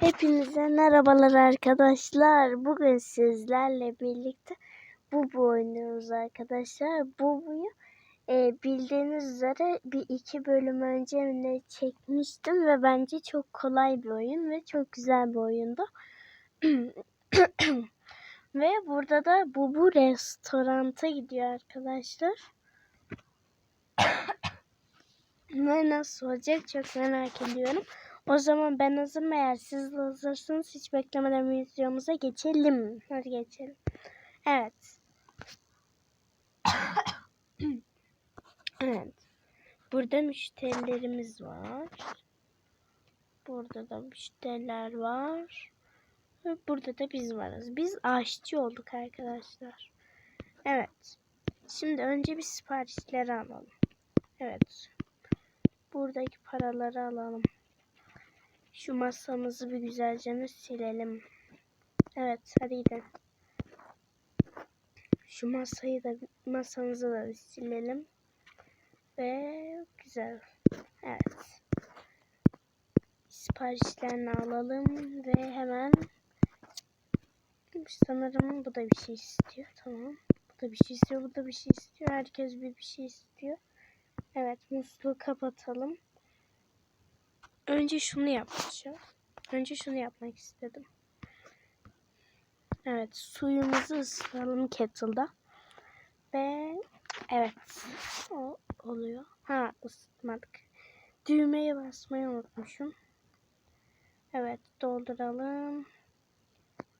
Hepinize merhabalar arkadaşlar. Bugün sizlerle birlikte Bubu oynuyoruz arkadaşlar. Bubu'yu e, bildiğiniz üzere bir iki bölüm önce ne çekmiştim ve bence çok kolay bir oyun ve çok güzel bir oyundu. ve burada da Bubu restoranta gidiyor arkadaşlar. ve nasıl olacak çok merak ediyorum. O zaman ben hazırım eğer siz de hazırsınız hiç beklemeden videomuza geçelim. Hadi geçelim. Evet. evet. Burada müşterilerimiz var. Burada da müşteriler var. Ve burada da biz varız. Biz aşçı olduk arkadaşlar. Evet. Şimdi önce bir siparişleri alalım. Evet. Buradaki paraları alalım. Şu masamızı bir güzelce silelim. Evet hadi gidelim. Şu masayı da masamızı da silelim. Ve güzel. Evet. Siparişlerini alalım ve hemen sanırım bu da bir şey istiyor. Tamam. Bu da bir şey istiyor. Bu da bir şey istiyor. Herkes bir bir şey istiyor. Evet musluğu kapatalım. Önce şunu yapacağım. Önce şunu yapmak istedim. Evet suyumuzu ısıtalım kettle'da. Ve evet o oluyor. Ha ısıtmadık. Düğmeye basmayı unutmuşum. Evet dolduralım.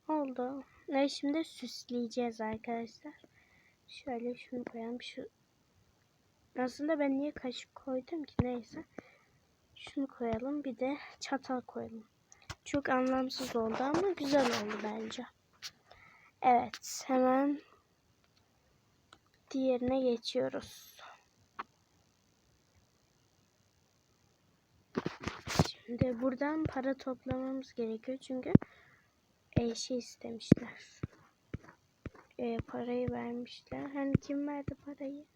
Oldu. Ve şimdi süsleyeceğiz arkadaşlar. Şöyle şunu koyalım. Şu aslında ben niye kaşık koydum ki neyse. Şunu koyalım. Bir de çatal koyalım. Çok anlamsız oldu ama güzel oldu bence. Evet. Hemen diğerine geçiyoruz. Şimdi buradan para toplamamız gerekiyor. Çünkü e, istemişler. E, parayı vermişler. Hani kim verdi parayı?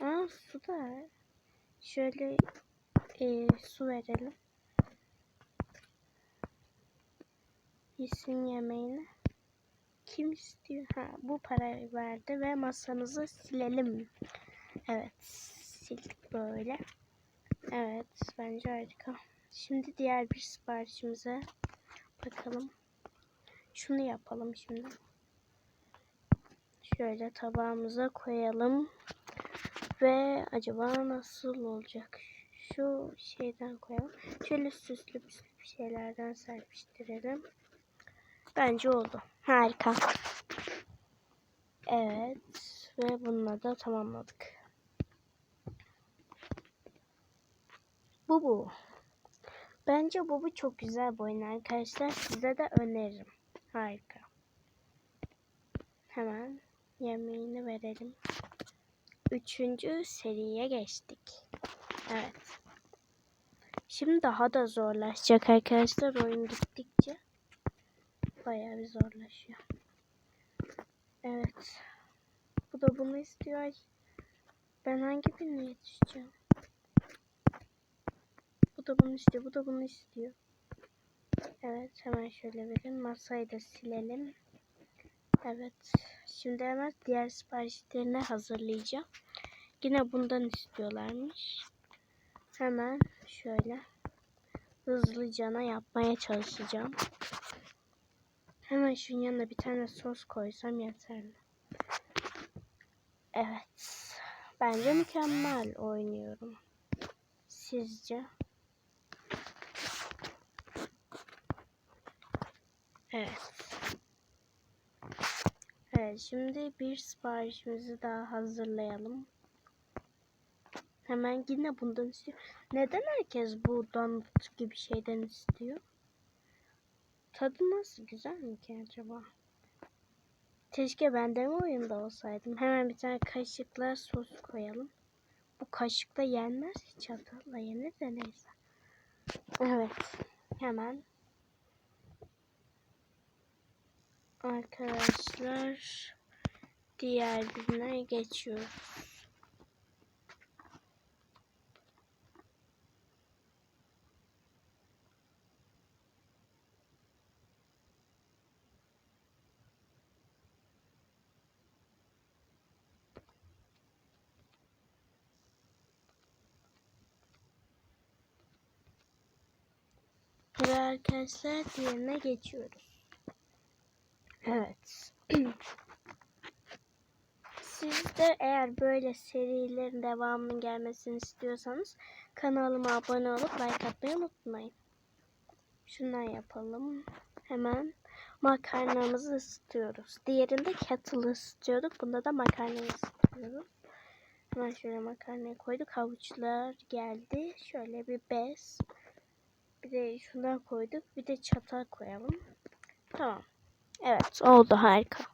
Aa su da. Şöyle e, su verelim. Yesin yemeğini. Kim istiyor? Ha, bu parayı verdi ve masamızı silelim. Evet. Sildik böyle. Evet. Bence harika. Şimdi diğer bir siparişimize bakalım. Şunu yapalım şimdi. Şöyle tabağımıza koyalım. Ve acaba nasıl olacak? Şu şeyden koyalım. Şöyle süslü süslü bir şeylerden serpiştirelim. Bence oldu. Harika. Evet. Ve bununla da tamamladık. Bu bu. Bence bu bu çok güzel bir oyun arkadaşlar. Size de öneririm. Harika. Hemen yemeğini verelim. Üçüncü seriye geçtik. Evet. Şimdi daha da zorlaşacak arkadaşlar. Oyun gittikçe bayağı bir zorlaşıyor. Evet. Bu da bunu istiyor. Ben hangi birine yetişeceğim? Bu da bunu istiyor. Bu da bunu istiyor. Evet. Hemen şöyle verin. Masayı da silelim. Evet. Şimdi hemen diğer siparişlerini hazırlayacağım. Yine bundan istiyorlarmış. Hemen şöyle hızlıcana yapmaya çalışacağım. Hemen şunun yanına bir tane sos koysam yeterli. Evet. Bence mükemmel oynuyorum. Sizce? Evet. Evet şimdi bir siparişimizi daha hazırlayalım. Hemen yine bundan istiyor. Neden herkes bu donut gibi şeyden istiyor? Tadı nasıl güzel mi ki acaba? Keşke ben de mi oyunda olsaydım. Hemen bir tane kaşıkla sos koyalım. Bu kaşıkla yenmez. Çatalla yenir de neyse. Evet. Hemen. Arkadaşlar diğer birine geçiyoruz. Ve arkadaşlar diğerine geçiyoruz. Evet. Siz de eğer böyle serilerin devamının gelmesini istiyorsanız kanalıma abone olup like atmayı unutmayın. Şundan yapalım. Hemen makarnamızı ısıtıyoruz. Diğerinde kettle ısıtıyorduk. Bunda da makarnayı ısıtıyoruz. Hemen şöyle makarnayı koyduk. Havuçlar geldi. Şöyle bir bez. Bir de şundan koyduk. Bir de çatal koyalım. Tamam. Evet oldu harika.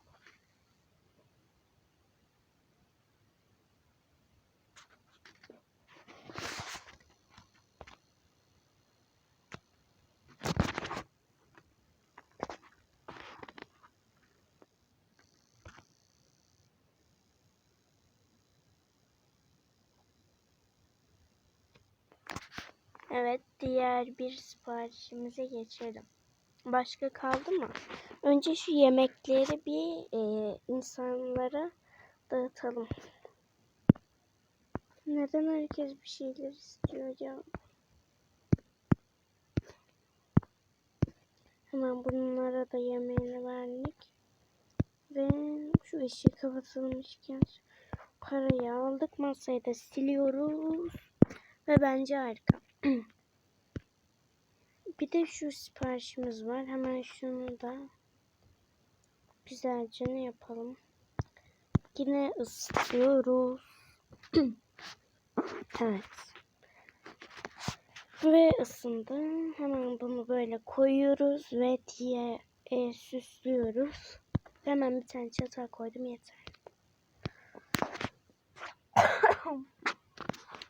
Evet, diğer bir siparişimize geçelim. Başka kaldı mı? Önce şu yemekleri bir e, insanlara dağıtalım. Neden herkes bir şeyler istiyor acaba? Hemen bunlara da yemeğini verdik. Ve şu ışığı kapatılmışken parayı aldık. Masayı da siliyoruz. Ve bence harika. bir de şu siparişimiz var. Hemen şunu da güzelce ne yapalım? Yine ısıtıyoruz. evet. Ve ısındı. Hemen bunu böyle koyuyoruz ve diye e, süslüyoruz. Hemen bir tane çatal koydum yeter.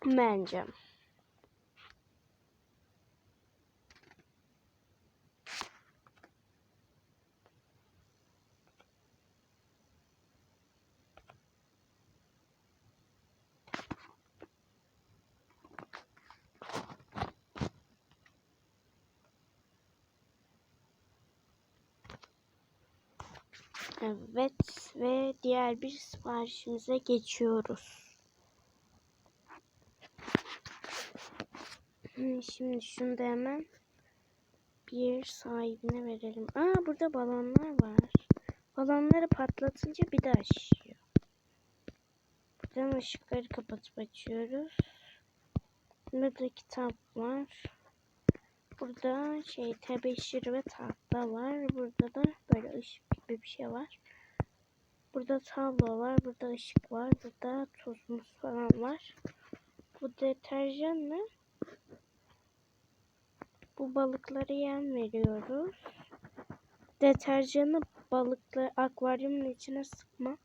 Bence. Evet ve diğer bir siparişimize geçiyoruz. Hmm, Şimdi şunu da hemen bir sahibine verelim. Aa burada balonlar var. Balonları patlatınca bir daha şişiyor. Buradan ışıkları kapatıp açıyoruz. Burada kitap var. Burada şey tebeşir ve tahta var. Burada da böyle ışık gibi bir şey var. Burada tablo var. Burada ışık var. Burada tuzumuz falan var. Bu deterjan ne? Bu balıklara yem veriyoruz. Deterjanı balıkları akvaryumun içine sıkma.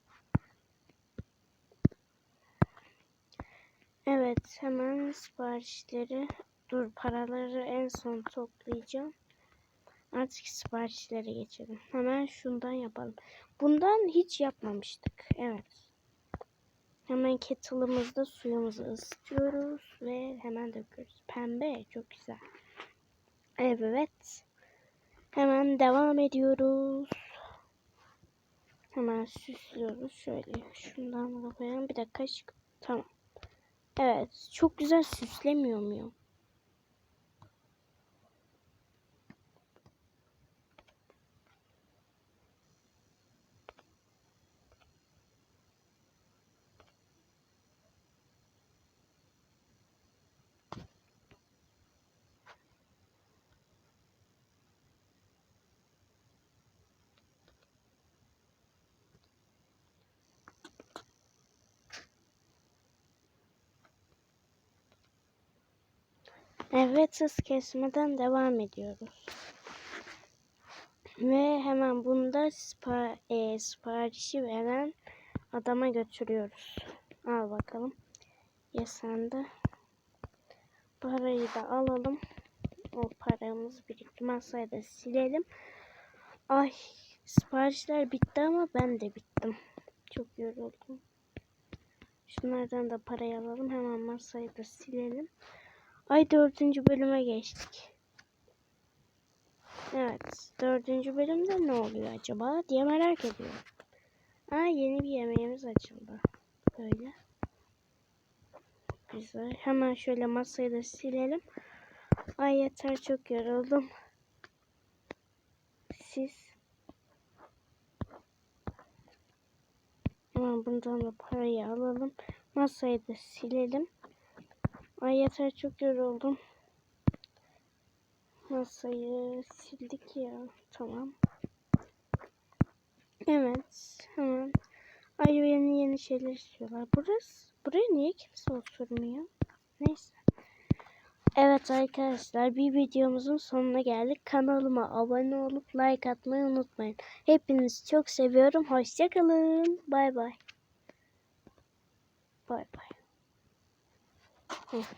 Evet hemen siparişleri dur paraları en son toplayacağım. Artık siparişlere geçelim. Hemen şundan yapalım. Bundan hiç yapmamıştık. Evet. Hemen kettle'ımızda suyumuzu ısıtıyoruz ve hemen döküyoruz. Pembe çok güzel. Evet. Hemen devam ediyoruz. Hemen süslüyoruz. Şöyle şundan da koyalım. Bir kaşık. Tamam. Evet. Çok güzel süslemiyor muyum? Evet hız kesmeden devam ediyoruz. Ve hemen bunda sipar e, siparişi veren adama götürüyoruz. Al bakalım. Ya sen de. Parayı da alalım. O paramız. Masayı da silelim. Ay siparişler bitti ama ben de bittim. Çok yoruldum. Şunlardan da parayı alalım. Hemen masayı da silelim. Ay dördüncü bölüme geçtik. Evet. Dördüncü bölümde ne oluyor acaba diye merak ediyorum. Aa yeni bir yemeğimiz açıldı. Böyle. Güzel. Hemen şöyle masayı da silelim. Ay yeter çok yoruldum. siz. Hemen bundan da parayı alalım. Masayı da silelim. Ay yeter çok yoruldum. Masayı sildik ya. Tamam. Evet. Hemen. Ay yeni yeni şeyler istiyorlar. Burası, buraya niye kimse oturmuyor? Neyse. Evet arkadaşlar bir videomuzun sonuna geldik. Kanalıma abone olup like atmayı unutmayın. Hepinizi çok seviyorum. Hoşçakalın. Bay bay. Bay bay.